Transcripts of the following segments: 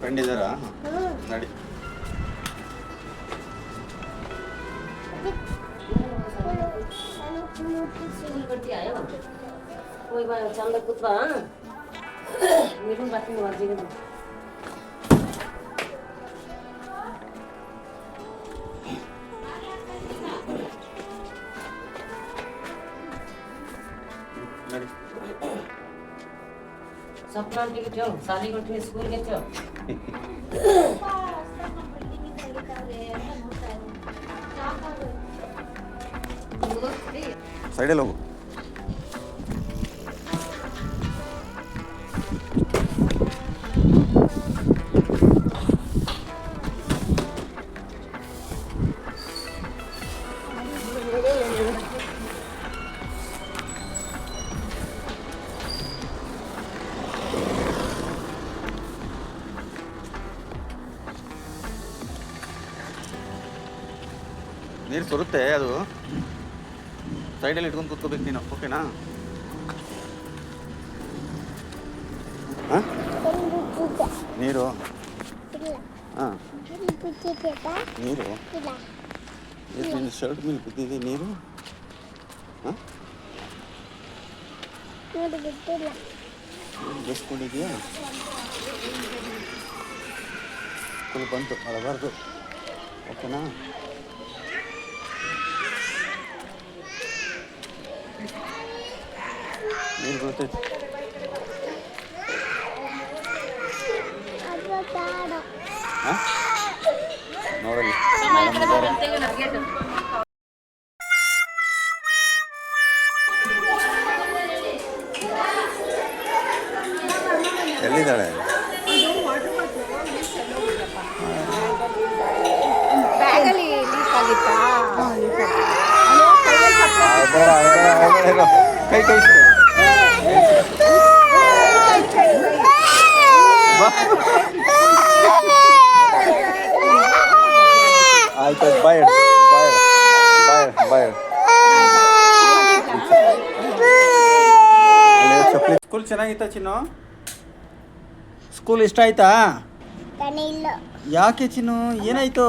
Friend ಇದ್ದಾರಾ ನಡಿ ಹೋಗಿ ಬಾ ಚಂದ ಕೂತ್ ಬಾ ನೀರು ಬರ್ತೀನಿ ಮರ್ಜಿಗೆ ఇంటికి చూ సాలి కొట్టి స్కూల్కి చూ సైడే లోపు ನೀರು ಸುರುತ್ತೆ ಅದು. ಸೈಡಲ್ಲಿ ಇಟ್ಕೊಂಡು ಕೂತ್ಕೋಬೇಕು ನೀನು, ಓಕೆನಾ? ನೀರು? ಹಾಂ. ನೀರು? ಇದು ನಿನ್ನ ಶರ್ಟ್ ಮೇಲೆ ಬಿದ್ದಿದೆ ನೀರು? ಹಾಂ? ಬೆಸ್ಕೊಂಡಿದ್ಯಾ ಬಂತು, ಅಳಬಾರ್ದು. ಓಕೆನಾ? ನೀರು ಬೀಳ್ತೈತೆ ಎಲ್ಲಿದ್ದಾಳೆ? ಲೀಕ್ ಆಗಿತ್ತಾ? ಇರು. ಕೈ ಕೈ ಇಸ್ಕೊ. ಬಾ. ಆಯ್ತು ಬಾಯ್ ಬಾಯ್ ಬಾಯ್ ಬಾಯ್ ಸ್ಕೂಲ್ ಚೆನ್ನಾಗಿತ್ತಾ ಚಿನ್ನು? ಸ್ಕೂಲ್ ಇಷ್ಟ ಆಯ್ತಾ? ಯಾಕೆ ಚಿನ್ನು? ಏನಾಯ್ತು?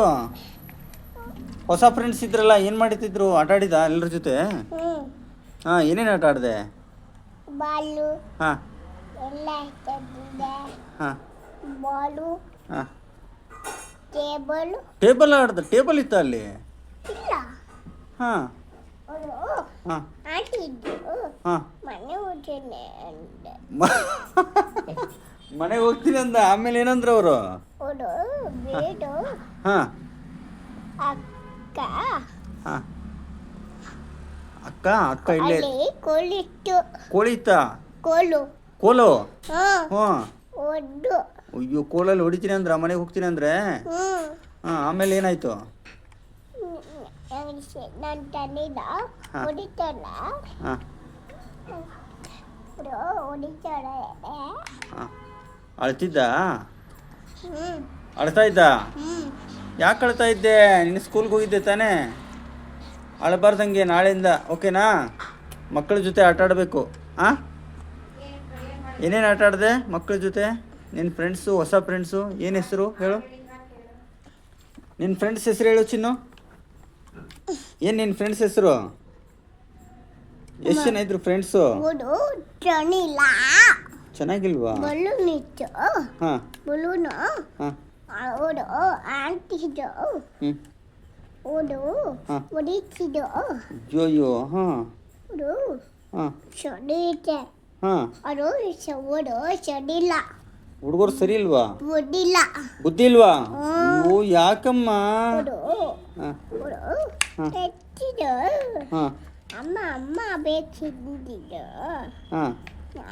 ಹೊಸ ಫ್ರೆಂಡ್ಸ್ ಇದ್ರಲ್ಲ ಏನು ಮಾಡ್ತಿದ್ರು ಆಟ ಆಡಿದ ಎಲ್ಲರ ಜೊತೆ? ಹಾಂ ಏನೇನು ಆಟ ಆಡಿದೆ? ಹಾಂ. ಹಾಂ. ಬಾಲು ಹಾಂ. ಟೇಬಲ್. ಟೇಬಲ್ ಆಡ್ದ ಟೇಬಲ್ ಇತ್ತ ಅಲ್ಲಿ? ಇಲ್ಲ. ಹಾಂ. ಅವರು ಹಾಂ. ಹಾಂ. ಮನೆ ಹೋಗ್ತೇನೆ ಅಂದೆ. ಮನೆಗೆ ಹೋಗ್ತೀನಿ ಅಂದ ಆಮೇಲೆ ಏನಂದ್ರು ಅವರು? ಅವರು ಬೇಡ. ಹಾಂ. ಅಕ್ಕ. ಹಾಂ. ಅಕ್ಕ ಅಕ್ಕ ಇಲ್ಲೇ. ಅಲ್ಲಿ ಕೋಲಿತ್ತು ಕೋಳಿ ಇತ್ತ? ಕೋಲು. ಕೋಲು? ಹಾ. ಹ್ಞೂ ಒಡ್ಡು. ಅಯ್ಯೋ ಕೋಲಲ್ಲಿ ಹೊಡಿತೀನಿ ಅಂದ್ರೆ ಮನೆಗೆ ಹೋಗ್ತೀನಿ ಅಂದ್ರೆ? ಹಾಂ ಆಮೇಲೆ ಏನಾಯ್ತು? ನನ್ನ ಅಳ್ತಿದ್ದ? ಅಳ್ತಾ ಇದ್ದ? ಯಾಕೆ ಅಳ್ತಾ ಇದ್ದೆ? ನಿನ್ನ ಸ್ಕೂಲ್ಗೆ ಹೋಗಿದ್ದೆ ತಾನೇ? ಅಳಬಾರ್ದಂಗೆ ನಾಳೆಯಿಂದ ಓಕೆನಾ? ಮಕ್ಕಳ ಜೊತೆ ಆಟ ಆಡಬೇಕು. ಹಾಂ ಏನೇನು ಆಟ ಆಡಿದೆ ಮಕ್ಕಳ ಜೊತೆ? ನಿನ್ನ ಫ್ರೆಂಡ್ಸು ಹೊಸ ಫ್ರೆಂಡ್ಸು ಏನು ಹೆಸರು ಹೇಳು? ನಿನ್ನ ಫ್ರೆಂಡ್ಸ್ ಹೆಸರು ಹೇಳು ಚಿನ್ನು. ಏನು ನಿನ್ನ ಫ್ರೆಂಡ್ಸ್ ಹೆಸರು? ಎಷ್ಟು ಜನ ಇದ್ರು ಫ್ರೆಂಡ್ಸು ಚೆನ್ನಾಗಿಲ್ವಾ? ಹಾಂ. ಹಾಂ. ಅವರು ಆಂಟಿದ್ದು ಹ್ಞೂ ಅವರು. ಹೊಡಿತಿದ್ದು ಅಯ್ಯೋ ಹಾಂ. ಅವರು ಹಾಂ. ಚಡಿತೆ ಹಾಂ. ಅವರು ಅವರು ಚಡಿಲ್ಲ ಹುಡುಗರು ಸರಿ ಇಲ್ವಾ? ಬುದ್ಧಿಲ್ಲ. ಬುದ್ಧಿ ಇಲ್ವಾ? ಓ ಯಾಕಮ್ಮ? ಹಾಂ. ಹಾ. ಹಾಂ. ಅಮ್ಮ ಅಮ್ಮ ಬೇಕಿದ್ದಿದ್ದು ಹಾಂ.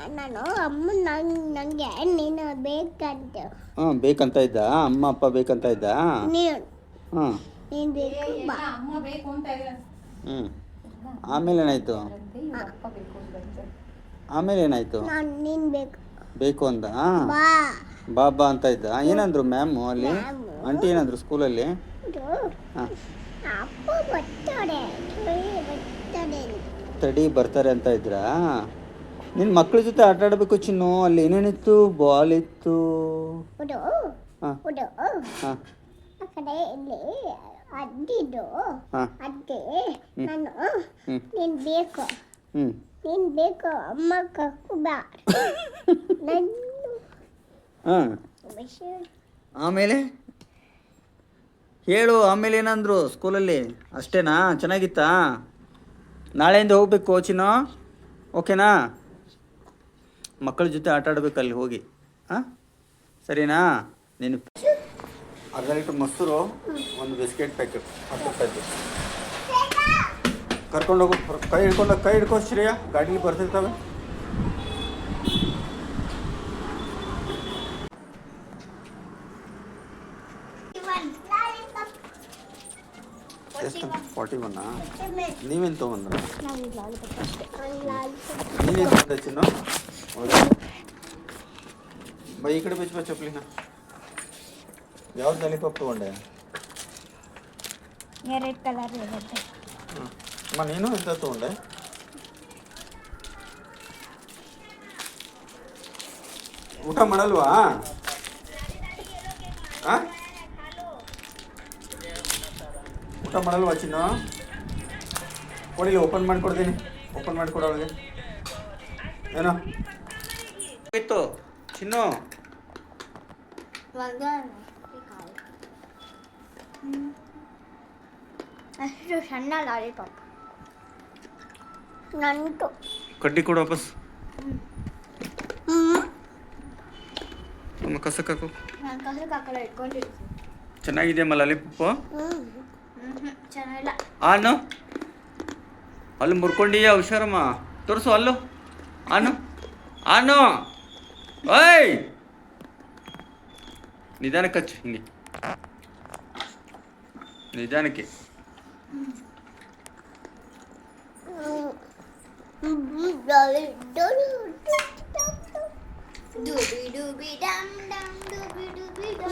ನಾನು ಅಮ್ಮ ನಂಗೆ ನನಗೆ ನೀನು ಬೇಕಂತ. ಹಾಂ ಬೇಕಂತ ಇದ್ದ? ಅಮ್ಮ ಅಪ್ಪ ಬೇಕಂತ ಇದ್ದ? ನೀನು. ಹಾಂ. ನೀನು ಬೇಕು. ಬಾ. ಹ್ಞೂ ಆಮೇಲೆ ಏನಾಯ್ತು? ಆಮೇಲೆ ಏನಾಯ್ತು? ನಾನು ನೀನು ಬೇಕು. ಬೇಕು ಅಂದ ಬಾ. ಬಾ ಬಾ ಅಂತ ಇದ್ದ? ಏನಂದ್ರು ಮ್ಯಾಮ್ ಅಲ್ಲಿ? ಆಂಟಿ ಏನಂದ್ರು ಸ್ಕೂಲಲ್ಲಿ? ತಡಿ ಬರ್ತಾರೆ ಅಂತ ಇದ್ರಾ? ನಿನ್ನ ಮಕ್ಕಳ ಜೊತೆ ಆಟ ಆಡಬೇಕು ಚಿನ್ನು ಅಲ್ಲಿ ಏನೇನಿತ್ತು? ಬಾಲ್ ಇತ್ತು. ಹ್ಮ್. ಅದ್ದಿದ್ದು ಅದ್ದೆ ನಾನು ಬೇಕು. ನೀನ್ ಬೇಕು ಅಮ್ಮ ಹಾಂ. ಆಮೇಲೆ? ಹೇಳು ಆಮೇಲೆ ಏನಂದ್ರು ಸ್ಕೂಲಲ್ಲಿ? ಅಷ್ಟೇನಾ? ಚೆನ್ನಾಗಿತ್ತಾ? ನಾಳೆಯಿಂದ ಹೋಗ್ಬೇಕು ಕೋಚಿನೋ ಓಕೆನಾ? ಮಕ್ಕಳ ಜೊತೆ ಆಟ ಆಡ್ಬೇಕು ಅಲ್ಲಿ ಹೋಗಿ. ಹಾಂ? ಸರಿನಾ? ನೆನಪು ಅರ್ಧ ಲೀಟ್ರ್ ಮೊಸರು ಒಂದು ಬಿಸ್ಕೆಟ್ ಪ್ಯಾಕೆಟ್ ಹತ್ತು ರೂಪಾಯಿದು ಕರ್ಕೊಂಡೋಗು ಕೈ ಹಿಡ್ಕೊಂಡು ಕೈ ಹಿಡ್ಕೋ ಶ್ರೇಯ ಗಾಡೀಲಿ ಬರ್ತಿರ್ತವೆ ಎಷ್ಟು? ಫಾರ್ಟಿ ಒನ್ನಾ ನೀವೇನು ತೊಗೊಂಡ್ರ? ನೀನೇನು ತೊಗೊಂಡೆ ಚಿನ್ನು? ಹೌದಾ? ಬೈ ಈ ಕಡೆ ಬಿಚ್ಚ ಚಪ್ಪಲಿನ ಯಾವ್ದು ಲಾಲಿಪಾಪ್ ತೊಗೊಂಡೆ? ಎರಡು ಕಲರ್ ಇರುತ್ತೆ. ಹ್ಞೂ ಅಮ್ಮ ನೀನು ಎಂತ ತೊಗೊಂಡೆ? ಊಟ ಮಾಡಲ್ವಾ? ಊಟ ಮಾಡಲ್ವಾ ಚಿನ್ನು? ಕೊಡಿಲ್ಲ ಓಪನ್ ಮಾಡಿಕೊಡ್ತೀನಿ. ಓಪನ್ ಮಾಡಿಕೊಡ ಅವಳಿಗೆ. ಏನೋ? ಇತ್ತು ಚಿನ್ನು. ಅಷ್ಟು ಸಣ್ಣ ಲಾಲಿಪಾಪ್. ನಂಟು ಕಡ್ಡಿ ಕೊಡು ವಾಪಸ್ ನಮ್ಮ ಕಸಕ್ಕಾಕು ನಾನು ಕಸಕ್ಕೆ ಆ ಕಡೆ ಇಟ್ಕೊಂಡಿರ್ತೀನಿ ಚೆನ್ನಾಗಿದೆಯಮ್ಮ ಲಾಲಿಪಾಪು ಹ್ಞೂ ಚೆನ್ನಾಗಿಲ್ಲ ಆನು ಅಲ್ಲಿ ಮುರ್ಕೊಂಡಿಯ ಹುಷಾರಮ್ಮ ತೋರಿಸು ಅಲ್ಲು ಆನು ಆನು ಓಯ್ ನಿಧಾನಕ್ಕೆ ಹಚ್ಚು ಹಿಂಗೆ ನಿಧಾನಕ್ಕೆ ಡೂಬಿ ಡೂಬಿ ಡಮ್ ಡಮ್ ಡೂಬಿ ಡೂಬಿ ಡಮ್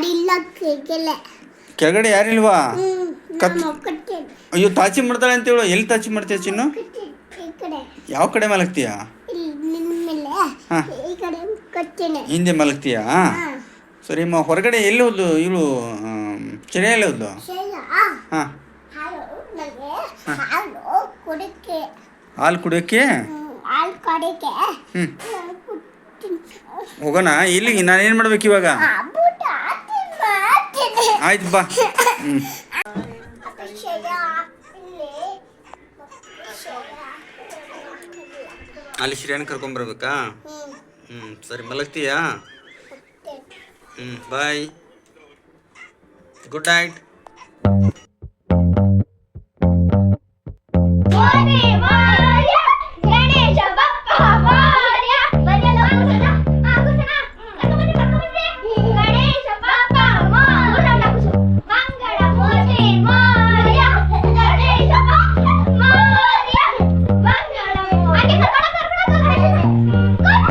ಯಾರಿಲ್ಲ ಕೆಳಗಡೆ. ಯಾರಿಲ್ವಾ? ಕತ್- ಅಯ್ಯೋ ತಾಚಿ ಮಾಡ್ತಾಳೆ ಅಂತ ಹೇಳು ಎಲ್ಲಿ ತಾಚಿ ಮಾಡ್ತೀಯ ಚಿನ್ನು? ಯಾವ ಕಡೆ ಮಲಗ್ತೀಯ? ಇಲ್ಲಿ ಹಿಂದೆ ಮಲಗ್ತೀಯಾ? ಸರಿ ಅಮ್ಮ ಹೊರಗಡೆ ಎಲ್ಲಿ ಹೋದ್ಲು? ಇವಳು ಚೆನ್ನ ಎಲ್ಲಿ ಹೋದ್ಲು? ಹಾಂ. ಹಾಲು ಕುಡಿಯೋಕೆ? ಕುಡಿಯೋಕ್ಕೆ ಹೋಗೋಣ ಇಲ್ಲಿಗೆ ನಾನೇನು ಮಾಡ್ಬೇಕು ಇವಾಗ? ಆಯ್ತು ಬಾ. ಹ್ಞೂ ಅಲ್ಲಿ ಶ್ರೇಯನ್ ಕರ್ಕೊಂಬರ್ಬೇಕಾ ಹ್ಞೂ ಹ್ಞೂ ಸರಿ ಮಲಗ್ತೀಯಾ? ಹ್ಞೂ ಬಾಯ್. Good night.